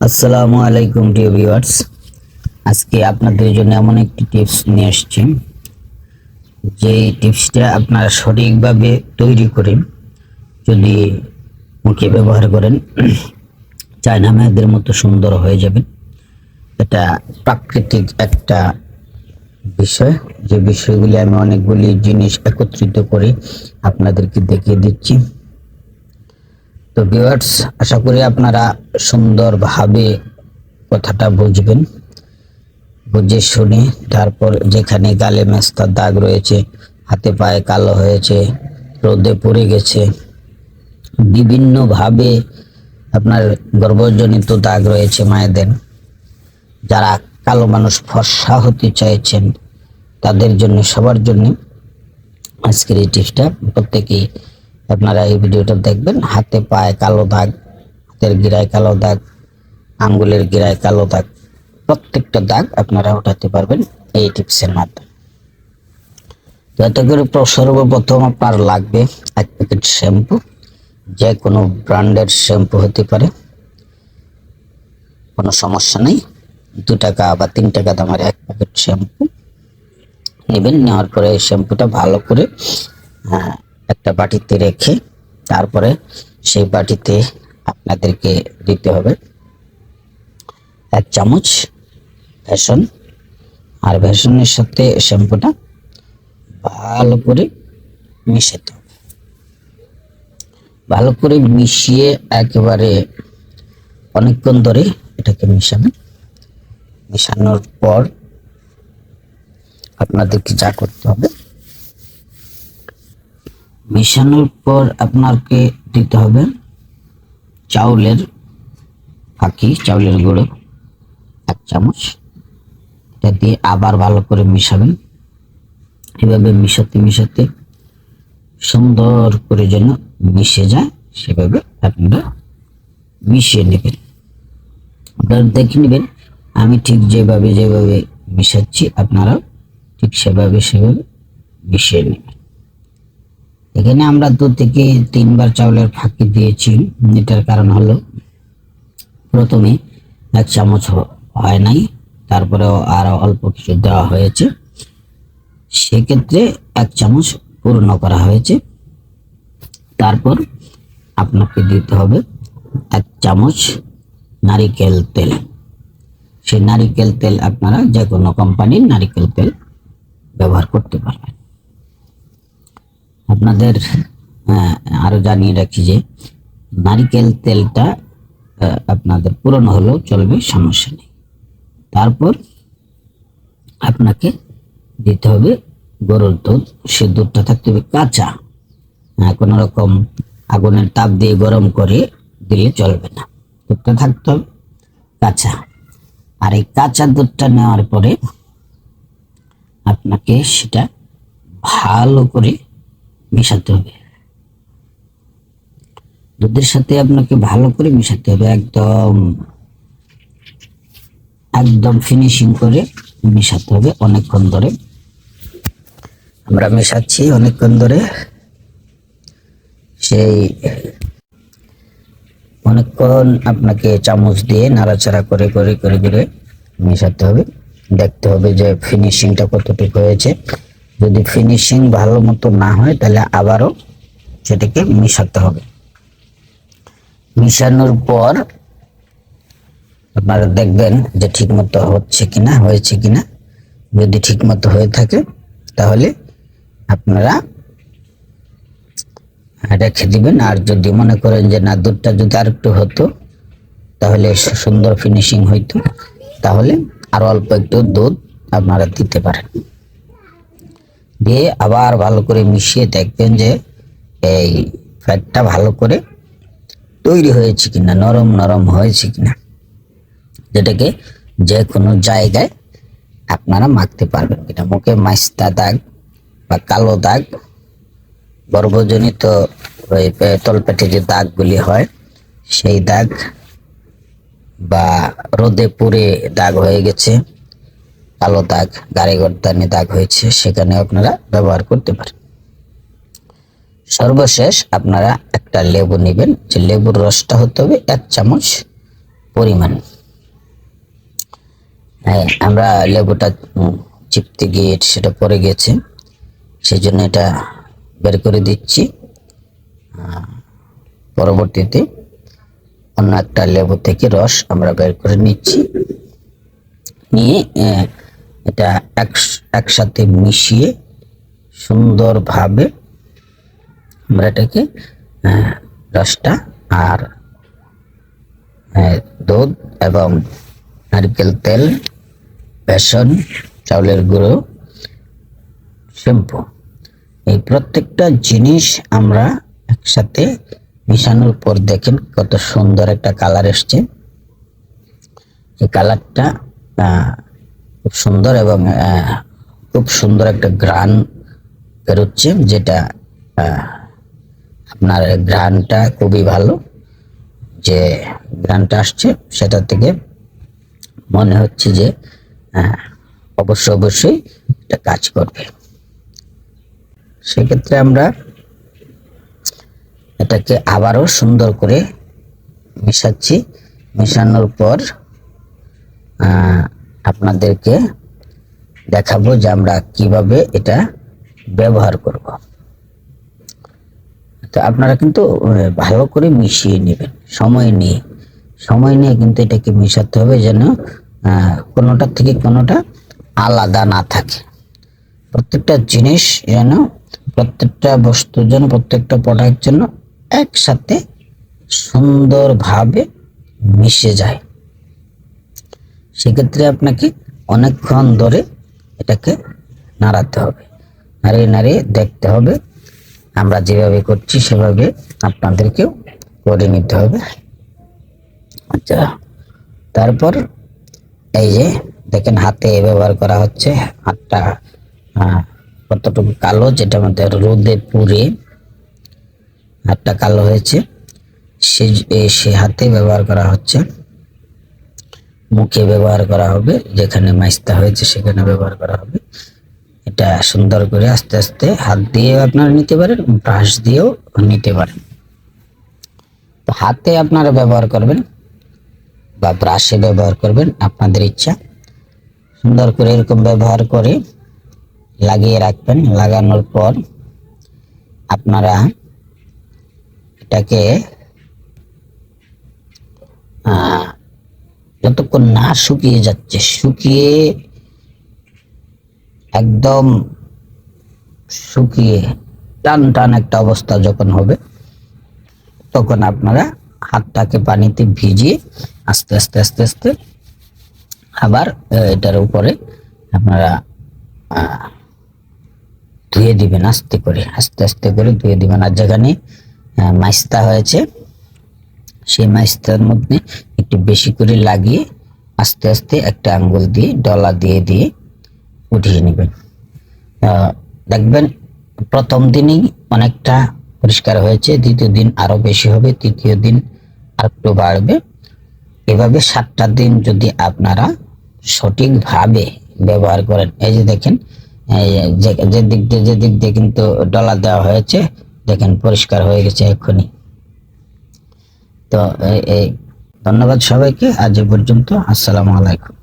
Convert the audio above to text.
আসসালামু আলাইকুম deo viewers আজকে আপনাদের জন্য এমন একটি টিপস নিয়ে এসেছি যে টিপসটা আপনারা সঠিকভাবে তৈরি করে যদি মুখে ব্যবহার করেন, চায়না মেয়েদের মতো সুন্দর হয়ে যাবে। এটা প্রাকৃতিক একটা বিষয়। যে বিষয়গুলি আমি অনেকগুলি জিনিস একত্রিত করে আপনাদেরকে দেখিয়ে দিচ্ছি। তো ভিউয়ার্স আশা করি আপনারা সুন্দরভাবে কথাটা বুঝবেন। বুঝে শুনে তারপর যেখানে গালে মেস্তার দাগ রয়েছে, হাতে পায়ে কালো হয়েছে, রোদে পড়ে গেছে, বিভিন্নভাবে আপনার গর্ভজনিত দাগ রয়েছে মায়েদের। যারা কালো মানুষ ফর্সা হতে চাইছেন, তাদের জন্য, সবার জন্য আজকের এই টিপসটা প্রত্যেকেই আপনারা এই ভিডিওটা দেখবেন। হাতে পায়ে কালো দাগ হাতের গিরায় কালো দাগ আঙ্গুলের গিরায় কালো দাগ প্রত্যেকটা দাগ আপনারা উঠাতে পারবেন এই টিপসের মাধ্যমে। তো এত করে সর্বপ্রথম আপনার লাগবে এক প্যাকেট শ্যাম্পু যে কোনো ব্র্যান্ডের শ্যাম্পু হতে পারে কোনো সমস্যা নেই। দু টাকা বা তিন টাকা দামের এক প্যাকেট শ্যাম্পু নেবেন। নেওয়ার পরে এই শ্যাম্পুটা ভালো করে আহ, একটা বাটিতে রেখে তারপরে সেই বাটিতে আপনাদেরকে দিতে হবে এক চামচ বেসন। আর বেসনের সাথে শ্যাম্পুটা ভালো করে মিশাতে হবে। ভালো করে মিশিয়ে একেবারে অনেকক্ষণ ধরে এটাকে মিশাবেন। মিশানোর পর আপনাদেরকে যা করতে হবে মেশানোর পর আপনাকে দিতে হবে চাউলের ফাঁকি, চাউলের গুঁড়ো, এক চামচ। এটা দিয়ে আবার ভালো করে মিশাবেন। এভাবে মিশাতে মিশাতে সুন্দর করে যেন মিশে যায়, সেভাবে আপনারা মিশিয়ে নেবেন। আপনারা দেখে নেবেন, আমি ঠিক যেভাবে যেভাবে মিশাচ্ছি, আপনারাও ঠিক সেভাবে সেভাবে মিশিয়ে নেবেন। এখানে আমরা দু থেকে তিনবার চাউলের ফাঁকি দিয়েছি। এটার কারণ হলো, প্রথমে এক চামচ হয় নাই, তারপরেও আরও অল্প কিছু দেওয়া হয়েছে। সেক্ষেত্রে এক চামচ পূর্ণ করা হয়েছে। তারপর আপনাকে দিতে হবে এক চামচ নারিকেল তেল। সেই নারিকেল তেল আপনারা যে কোনো কোম্পানির নারিকেল তেল ব্যবহার করতে পারবেন। আপনাদের আহ, আরও জানিয়ে রাখি যে নারিকেল তেলটা আপনাদের পুরনো হলেও চলবে সমস্যা নেই। তারপর আপনাকে দিতে হবে গরুর দুধ। সে দুধটা থাকতে হবে কাঁচা। হ্যাঁ, কোনো রকম আগুনের তাপ দিয়ে গরম করে দিলে চলবে না। দুধটা থাকতে হবে কাঁচা। আর এই কাঁচা দুধটা নেওয়ার পরে আপনাকে সেটা ভালো করে মেশাতে হবে। দুধের সাথে আপনাকে ভালো করে মেশাতে হবে, একদম একদম ফিনিশিং করে মেশাতে হবে অনেকক্ষণ ধরে। আমরা মেশাচ্ছি অনেকক্ষণ ধরে। সেই অনেকক্ষণ আপনাকে চামচ দিয়ে নাড়াচাড়া করে করে করে করে মেশাতে হবে। দেখতে হবে যে ফিনিশিংটা কতটুকু হয়েছে। যদি ফিনিশিং ভালো মতো না হয়, তাহলে আবারও সেটাকে মিশাতে হবে। মিশানোর পর আপনারা দেখবেন যে ঠিক মতো হচ্ছে কিনা, হয়েছে কিনা। যদি ঠিক মতো হয়ে থাকে, তাহলে আপনারা রেখে দিবেন। আর যদি মনে করেন যে, না, দুধটা যদি আর একটু হতো, তাহলে সুন্দর ফিনিশিং হইতো, তাহলে আরও অল্প একটু দুধ আপনারা দিতে পারেন। দিয়ে আবার ভালো করে মিশিয়ে দেখবেন যে এই ফ্যাটটা ভালো করে তৈরি হয়েছে কিনা, নরম নরম হয়েছে কিনা। যেটাকে যে কোনো জায়গায় আপনারা মাখতে পারবেন কিনা। মুখে মাইস্তা দাগ বা কালো দাগ, গর্ভজনিত ওই তলপেটে যে দাগগুলি হয়, সেই দাগ বা রোদে পুড়ে দাগ হয়ে গেছে কালো দাগ গাড়ি গর্দানে দাগ হয়েছে সেখানে আপনারা ব্যবহার করতে পারেন। সর্বশেষ আপনারা একটা লেবু নেবেন। যে লেবুর রসটা হতে হবে এক চামচ পরিমাণ। হ্যাঁ আমরা লেবুটা চিপতে গিয়ে সেটা পরে গেছে। সেই জন্য এটা বের করে দিচ্ছি। পরবর্তীতে অন্য একটা লেবু থেকে রস আমরা বের করে নিচ্ছি। নিয়ে এটা এক- একসাথে মিশিয়ে সুন্দরভাবে আমরা এটাকে আহ, রসটা আর দুধ এবং নারকেল তেল বেসন চাউলের গুঁড়ো শ্যাম্পু। এই প্রত্যেকটা জিনিস আমরা একসাথে মিশানোর পর দেখেন কত সুন্দর একটা কালার এসছে। এই কালারটা খুব সুন্দর এবং খুব সুন্দর একটা গ্রান বেরোচ্ছে যেটা আপনার গ্রানটা খুবই ভালো। যে গ্রানটা আসছে সেটা থেকে মনে হচ্ছে যে আহ, অবশ্যই এটা কাজ করবে। সেক্ষেত্রে আমরা এটাকে আবারও সুন্দর করে মেশাচ্ছি। মেশানোর পর আপনাদেরকে দেখাবো যে আমরা কীভাবে এটা ব্যবহার করব। তো আপনারা কিন্তু ভালো করে মিশিয়ে নেবেন। সময় নিয়ে। সময় নিয়ে কিন্তু এটাকে মিশাতে হবে যেন আহ, কোনোটা থেকে কোনোটা আলাদা না থাকে। প্রত্যেকটা জিনিস যেন প্রত্যেকটা বস্তুর জন্য প্রত্যেকটা প্রোডাক্ট জন্য একসাথে সুন্দরভাবে মিশে যায়। সেক্ষেত্রে আপনাকে অনেকক্ষণ ধরে এটাকে নাড়াতে হবে। নাড়িয়ে নাড়িয়ে দেখতে হবে। আমরা যেভাবে করছি সেভাবে আপনাদেরকেও করে নিতে হবে। আচ্ছা তারপর এই যে দেখেন হাতে ব্যবহার করা হচ্ছে। হাতটা কতটুকু কালো যেটা আমাদের রোদে পুড়ে হাতটা কালো হয়েছে। সে সে হাতে ব্যবহার করা হচ্ছে। মুখে ব্যবহার করা হবে, যেখানে মাইস্তা হয়েছে সেখানে ব্যবহার করা হবে। এটা সুন্দর করে আস্তে আস্তে হাত দিয়ে আপনারা নিতে পারেন, ব্রাশ দিয়েও নিতে পারেন। হাতে আপনারা ব্যবহার করবেন বা ব্রাশে ব্যবহার করবেন, আপনাদের ইচ্ছা। সুন্দর করে এরকম ব্যবহার করে লাগিয়ে রাখবেন। লাগানোর পর আপনারা এটাকে যতক্ষণ না শুকিয়ে যাচ্ছে, শুকিয়ে একদম শুকিয়ে টান টান একটা অবস্থা যখন হবে, তখন আপনারা হাতটাকে পানিতে ভিজিয়ে আস্তে আস্তে আস্তে আস্তে আবার এটার উপরে আপনারা ধুয়ে দিবেন আস্তে করে, আস্তে আস্তে করে ধুয়ে দিবেন। আর যেখানে মাইস্তা হয়েছে সেই মাইস্তার মধ্যে একটু বেশি করে লাগিয়ে আস্তে আস্তে একটা আঙ্গুল দিয়ে, ডলা দিয়ে দিয়ে উঠিয়ে নেবেন। দেখবেন প্রথম দিনই অনেকটা পরিষ্কার হয়েছে, দ্বিতীয় দিন আরও বেশি হবে, তৃতীয় দিন আর একটু বাড়বে। এভাবে সাতটা দিন যদি আপনারা সঠিকভাবে ব্যবহার করেন, এই যে দেখেন যে দিক দিয়ে যে দিক দিয়ে কিন্তু ডলার দেওয়া হয়েছে, দেখেন পরিষ্কার হয়ে গেছে এক্ষুনি। তো এই- ধন্যবাদ সবাইকে। আজ পর্যন্ত আসসালামু আলাইকুম।